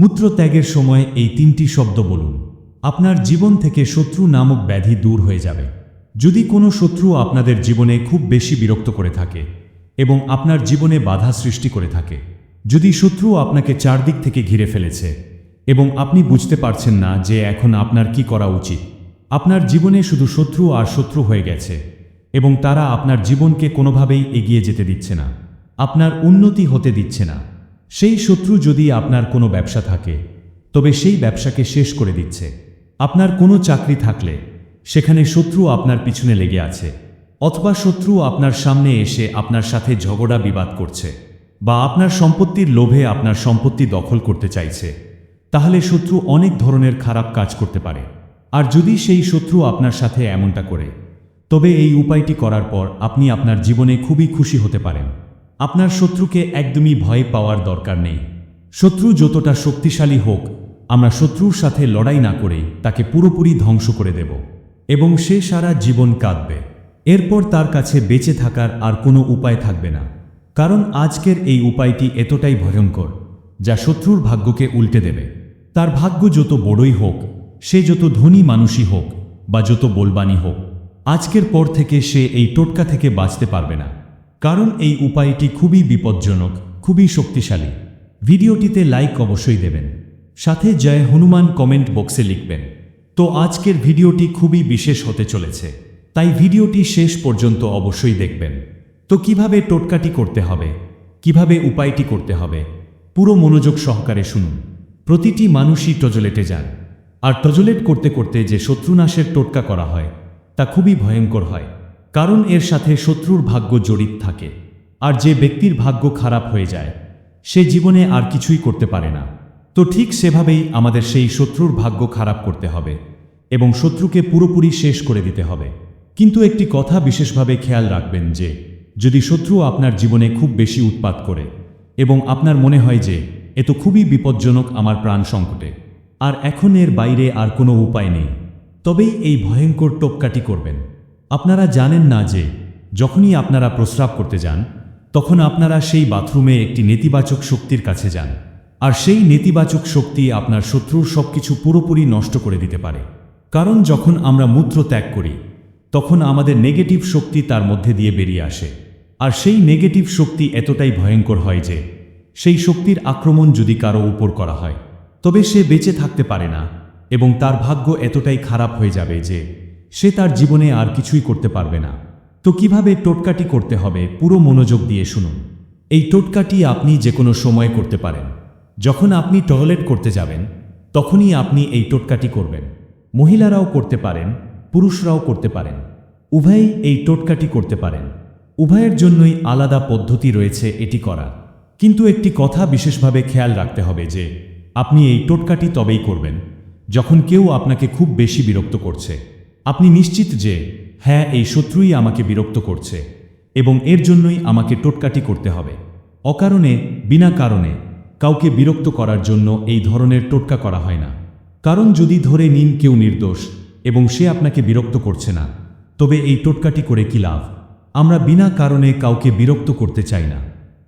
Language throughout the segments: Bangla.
মূত্র ত্যাগের সময় এই তিনটি শব্দ বলুন। আপনার জীবন থেকে শত্রু নামক ব্যাধি দূর হয়ে যাবে। যদি কোনো শত্রু আপনাদের জীবনে খুব বেশি বিরক্ত করে থাকে এবং আপনার জীবনে বাধা সৃষ্টি করে থাকে, যদি শত্রু আপনাকে চারদিক থেকে ঘিরে ফেলেছে এবং আপনি বুঝতে পারছেন না যে এখন আপনার কি করা উচিত, আপনার জীবনে শুধু শত্রু আর শত্রু হয়ে গেছে এবং তারা আপনার জীবনকে কোনোভাবেই এগিয়ে যেতে দিচ্ছে না, আপনার উন্নতি হতে দিচ্ছে না। সেই শত্রু যদি আপনার কোনো ব্যবসা থাকে, তবে সেই ব্যবসাকে শেষ করে দিচ্ছে। আপনার কোনো চাকরি থাকলে, সেখানে শত্রু আপনার পিছনে লেগে আছে, অথবা শত্রু আপনার সামনে এসে আপনার সাথে ঝগড়া বিবাদ করছে, বা আপনার সম্পত্তির লোভে আপনার সম্পত্তি দখল করতে চাইছে, তাহলে শত্রু অনেক ধরনের খারাপ কাজ করতে পারে। আর যদি সেই শত্রু আপনার সাথে এমনটা করে, তবে এই উপায়টি করার পর আপনি আপনার জীবনে খুবই খুশি হতে পারেন। আপনার শত্রুকে একদমই ভয় পাওয়ার দরকার নেই। শত্রু যতটা শক্তিশালী হোক, আমরা শত্রুর সাথে লড়াই না করেই তাকে পুরোপুরি ধ্বংস করে দেব এবং সে সারা জীবন কাঁদবে। এরপর তার কাছে বেঁচে থাকার আর কোনো উপায় থাকবে না। কারণ আজকের এই উপায়টি এতটাই ভয়ঙ্কর, যা শত্রুর ভাগ্যকে উল্টে দেবে। তার ভাগ্য যত বড়ই হোক, সে যত ধনী মানুষই হোক বা যত বলবানি হোক, আজকের পর থেকে সে এই টোটকা থেকে বাঁচতে পারবে না। কারণ এই উপায়টি খুবই বিপজ্জনক, খুবই শক্তিশালী। ভিডিওটিতে লাইক অবশ্যই দেবেন। সাথে জয় হনুমান কমেন্ট বক্সে লিখবেন। তো আজকের ভিডিওটি খুবই বিশেষ হতে চলেছে। তাই ভিডিওটি শেষ পর্যন্ত অবশ্যই দেখবেন। তো কীভাবে টোটকাটি করতে হবে? কীভাবে উপায়টি করতে হবে? পুরো মনোযোগ সহকারে শুনুন। প্রতিটি মানুষই টজলেটে যান। আর টজলেট করতে করতে যে শত্রুনাশের টোটকা করা হয়, তা খুবই ভয়ঙ্কর হয়। কারণ এর সাথে শত্রুর ভাগ্য জড়িত থাকে। আর যে ব্যক্তির ভাগ্য খারাপ হয়ে যায়, সে জীবনে আর কিছুই করতে পারে না। তো ঠিক সেভাবেই আমাদের সেই শত্রুর ভাগ্য খারাপ করতে হবে এবং শত্রুকে পুরোপুরি শেষ করে দিতে হবে। কিন্তু একটি কথা বিশেষভাবে খেয়াল রাখবেন যে, যদি শত্রু আপনার জীবনে খুব বেশি উৎপাত করে এবং আপনার মনে হয় যে, এ তো খুবই বিপজ্জনক আমার প্রাণ সংকটে, আর এখন এর বাইরে আর কোনো উপায় নেই, তবেই এই ভয়ঙ্কর টোপকাটি করবেন। আপনারা জানেন না যে, যখনই আপনারা প্রস্রাব করতে যান, তখন আপনারা সেই বাথরুমে একটি নেতিবাচক শক্তির কাছে যান। আর সেই নেতিবাচক শক্তি আপনার শত্রুর সবকিছু পুরোপুরি নষ্ট করে দিতে পারে। কারণ যখন আমরা মূত্র ত্যাগ করি, তখন আমাদের নেগেটিভ শক্তি তার মধ্যে দিয়ে বেরিয়ে আসে। আর সেই নেগেটিভ শক্তি এতটাই ভয়ঙ্কর হয় যে, সেই শক্তির আক্রমণ যদি কারও উপর করা হয়, তবে সে বেঁচে থাকতে পারে না এবং তার ভাগ্য এতটাই খারাপ হয়ে যাবে যে সে তার জীবনে আর কিছুই করতে পারবে না। তো কীভাবে টোটকাটি করতে হবে, পুরো মনোযোগ দিয়ে শুনুন। এই টোটকাটি আপনি যে কোনো সময় করতে পারেন। যখন আপনি টয়লেট করতে যাবেন, তখনই আপনি এই টোটকাটি করবেন। মহিলারাও করতে পারেন, পুরুষরাও করতে পারেন। উভয়ই এই টোটকাটি করতে পারেন। উভয়ের জন্যই আলাদা পদ্ধতি রয়েছে এটি করার। কিন্তু একটি কথা বিশেষভাবে খেয়াল রাখতে হবে যে, আপনি এই টোটকাটি তবেই করবেন, যখন কেউ আপনাকে খুব বেশি বিরক্ত করছে। আপনি নিশ্চিত যে হ্যাঁ এই শত্রুই আমাকে বিরক্ত করছে এবং এর জন্যই আমাকে টোটকাটি করতে হবে। অকারণে, বিনা কারণে, কাউকে বিরক্ত করার জন্য এই ধরনের টোটকা করা হয় না। কারণ যদি ধরে নিন কেউ নির্দোষ এবং সে আপনাকে বিরক্ত করছে না, তবে এই টোটকাটি করে কি লাভ? আমরা বিনা কারণে কাউকে বিরক্ত করতে চাই না।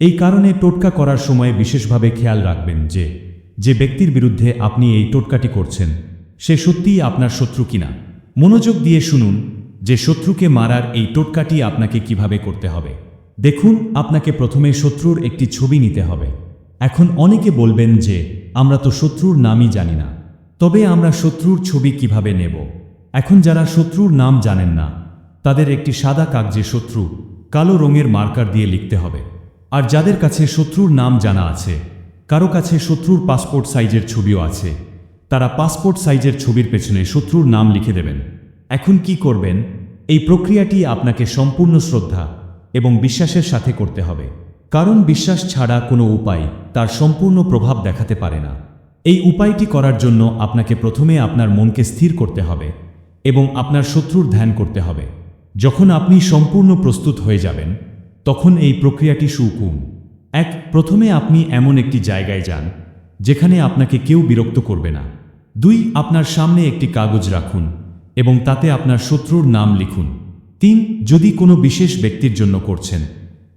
এই কারণে টোটকা করার সময় বিশেষভাবে খেয়াল রাখবেন যে যে ব্যক্তির বিরুদ্ধে আপনি এই টোটকাটি করছেন, সে সত্যিই আপনার শত্রু কিনা। মনোযোগ দিয়ে শুনুন যে শত্রুকে মারার এই টোটকাটি আপনাকে কীভাবে করতে হবে। দেখুন, আপনাকে প্রথমে শত্রুর একটি ছবি নিতে হবে। এখন অনেকে বলবেন যে, আমরা তো শত্রুর নামই জানি না। তবে আমরা শত্রুর ছবি কীভাবে নেব? এখন যারা শত্রুর নাম জানেন না, তাদের একটি সাদা কাগজে শত্রু কালো রঙের মার্কার দিয়ে লিখতে হবে। আর যাদের কাছে শত্রুর নাম জানা আছে, কারও কাছে শত্রুর পাসপোর্ট সাইজের ছবিও আছে। তারা পাসপোর্ট সাইজের ছবির পেছনে শত্রুর নাম লিখে দেবেন। এখন কি করবেন? এই প্রক্রিয়াটি আপনাকে সম্পূর্ণ শ্রদ্ধা এবং বিশ্বাসের সাথে করতে হবে। কারণ বিশ্বাস ছাড়া কোনো উপায় তার সম্পূর্ণ প্রভাব দেখাতে পারে না। এই উপায়টি করার জন্য আপনাকে প্রথমে আপনার মনকে স্থির করতে হবে এবং আপনার শত্রুর ধ্যান করতে হবে। যখন আপনি সম্পূর্ণ প্রস্তুত হয়ে যাবেন, তখন এই প্রক্রিয়াটি সুকুম এক, প্রথমে আপনি এমন একটি জায়গায় যান যেখানে আপনাকে কেউ বিরক্ত করবে না। দুই, আপনার সামনে একটি কাগজ রাখুন এবং তাতে আপনার শত্রুর নাম লিখুন। তিন, যদি কোনো বিশেষ ব্যক্তির জন্য করছেন,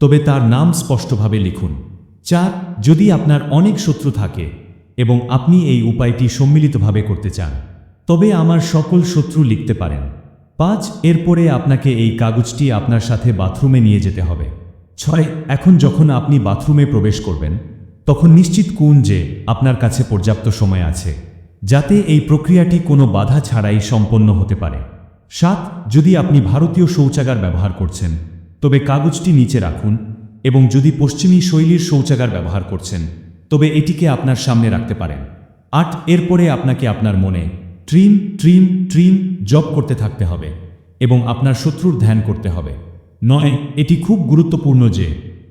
তবে তার নাম স্পষ্টভাবে লিখুন। চার, যদি আপনার অনেক শত্রু থাকে এবং আপনি এই উপায়টি সম্মিলিতভাবে করতে চান, তবে আমার সকল শত্রু লিখতে পারেন। পাঁচ, এরপরে আপনাকে এই কাগজটি আপনার সাথে বাথরুমে নিয়ে যেতে হবে। ছয়, এখন যখন আপনি বাথরুমে প্রবেশ করবেন তখন নিশ্চিত কোন যে আপনার কাছে পর্যাপ্ত সময় আছে, যাতে এই প্রক্রিয়াটি কোনো বাধা ছাড়াই সম্পন্ন হতে পারে। সাত, যদি আপনি ভারতীয় শৌচাগার ব্যবহার করছেন, তবে কাগজটি নিচে রাখুন এবং যদি পশ্চিমী শৈলীর শৌচাগার ব্যবহার করছেন, তবে এটিকে আপনার সামনে রাখতে পারেন। আট, এরপরে আপনাকে আপনার মনে ট্রিম ট্রিম ট্রিম জব করতে থাকতে হবে এবং আপনার শত্রুর ধ্যান করতে হবে। নয়, এটি খুব গুরুত্বপূর্ণ যে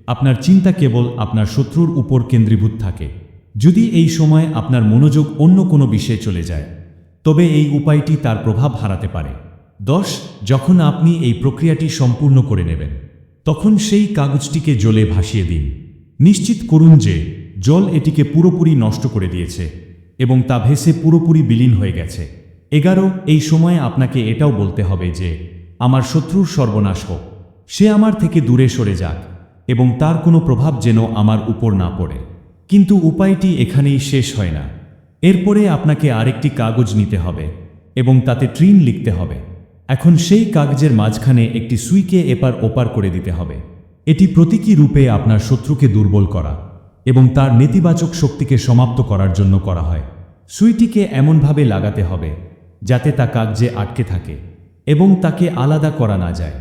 আপনার চিন্তা কেবল আপনার শত্রুর উপর কেন্দ্রীভূত থাকে। যদি এই সময় আপনার মনোযোগ অন্য কোনো বিষয়ে চলে যায়, তবে এই উপায়টি তার প্রভাব হারাতে পারে। দশ, যখন আপনি এই প্রক্রিয়াটি সম্পূর্ণ করে নেবেন, তখন সেই কাগজটিকে জলে ভাসিয়ে দিন। নিশ্চিত করুন যে, জল এটিকে পুরোপুরি নষ্ট করে দিয়েছে এবং তা ভেসে পুরোপুরি বিলীন হয়ে গেছে। এগারো, এই সময়ে আপনাকে এটাও বলতে হবে যে, আমার শত্রুর সর্বনাশ হোক। সে আমার থেকে দূরে সরে যাক। এবং তার কোনো প্রভাব যেন আমার উপর না পড়ে। কিন্তু উপায়টি এখানেই শেষ হয় না। এরপরে আপনাকে আরেকটি কাগজ নিতে হবে এবং তাতে ট্রিন লিখতে হবে। এখন সেই কাগজের মাঝখানে একটি সুইকে এপার ওপার করে দিতে হবে। এটি প্রতীকী রূপে আপনার শত্রুকে দুর্বল করা এবং তার নেতিবাচক শক্তিকে সমাপ্ত করার জন্য করা হয়। সুইটিকে এমনভাবে লাগাতে হবে যাতে তা কাগজে আটকে থাকে এবং তাকে আলাদা করা না যায়।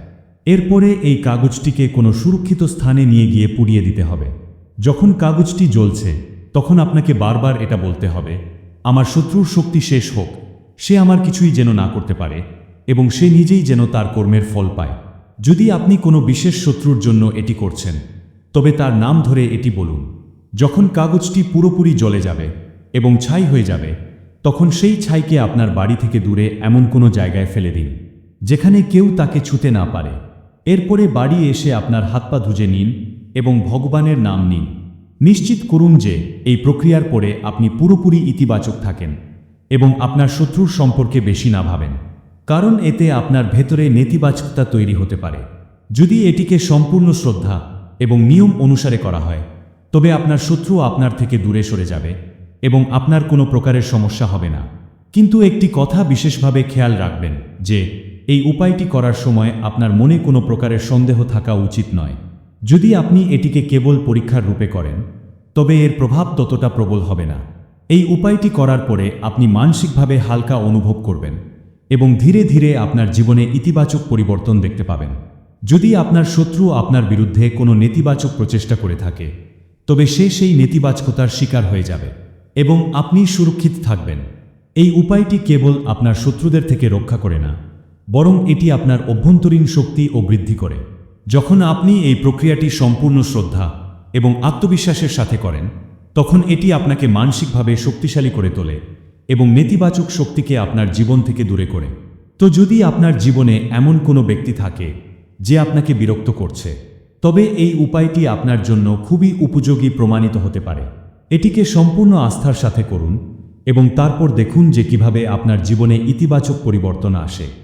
এরপরে এই কাগজটিকে কোনো সুরক্ষিত স্থানে নিয়ে গিয়ে পুড়িয়ে দিতে হবে। যখন কাগজটি জ্বলছে, তখন আপনাকে বারবার এটা বলতে হবে, আমার শত্রুর শক্তি শেষ হোক, সে আমার কিছুই যেন না করতে পারে এবং সে নিজেই যেন তার কর্মের ফল পায়। যদি আপনি কোনো বিশেষ শত্রুর জন্য এটি করছেন, তবে তার নাম ধরে এটি বলুন। যখন কাগজটি পুরোপুরি জ্বলে যাবে এবং ছাই হয়ে যাবে, তখন সেই ছাইকে আপনার বাড়ি থেকে দূরে এমন কোনো জায়গায় ফেলে দিন, যেখানে কেউ তাকে ছুতে না পারে। এরপরে বাড়ি এসে আপনার হাত পা ধুজে নিন এবং ভগবানের নাম নিন। নিশ্চিত করুন যে এই প্রক্রিয়ার পরে আপনি পুরোপুরি ইতিবাচক থাকেন এবং আপনার শত্রুর সম্পর্কে বেশি না ভাবেন, কারণ এতে আপনার ভেতরে নেতিবাচকতা তৈরি হতে পারে। যদি এটিকে সম্পূর্ণ শ্রদ্ধা এবং নিয়ম অনুসারে করা হয়, তবে আপনার শত্রু আপনার থেকে দূরে সরে যাবে এবং আপনার কোনো প্রকারের সমস্যা হবে না। কিন্তু একটি কথা বিশেষভাবে খেয়াল রাখবেন যে এই উপায়টি করার সময় আপনার মনে কোনো প্রকারের সন্দেহ থাকা উচিত নয়। যদি আপনি এটিকে কেবল পরীক্ষার রূপে করেন, তবে এর প্রভাব ততটা প্রবল হবে না। এই উপায়টি করার পরে আপনি মানসিকভাবে হালকা অনুভব করবেন এবং ধীরে ধীরে আপনার জীবনে ইতিবাচক পরিবর্তন দেখতে পাবেন। যদি আপনার শত্রু আপনার বিরুদ্ধে কোনো নেতিবাচক প্রচেষ্টা করে থাকে, তবে সে সেই নেতিবাচকতার শিকার হয়ে যাবে এবং আপনি সুরক্ষিত থাকবেন। এই উপায়টি কেবল আপনার শত্রুদের থেকে রক্ষা করে না বরং এটি আপনার অভ্যন্তরীণ শক্তি ও বৃদ্ধি করে। যখন আপনি এই প্রক্রিয়াটি সম্পূর্ণ শ্রদ্ধা এবং আত্মবিশ্বাসের সাথে করেন, তখন এটি আপনাকে মানসিকভাবে শক্তিশালী করে তোলে এবং নেতিবাচক শক্তিকে আপনার জীবন থেকে দূরে করে। তো যদি আপনার জীবনে এমন কোনো ব্যক্তি থাকে যে আপনাকে বিরক্ত করছে, তবে এই উপায়টি আপনার জন্য খুবই উপযোগী প্রমাণিত হতে পারে। এটিকে সম্পূর্ণ আস্থার সাথে করুন এবং তারপর দেখুন যে কীভাবে আপনার জীবনে ইতিবাচক পরিবর্তন আসে।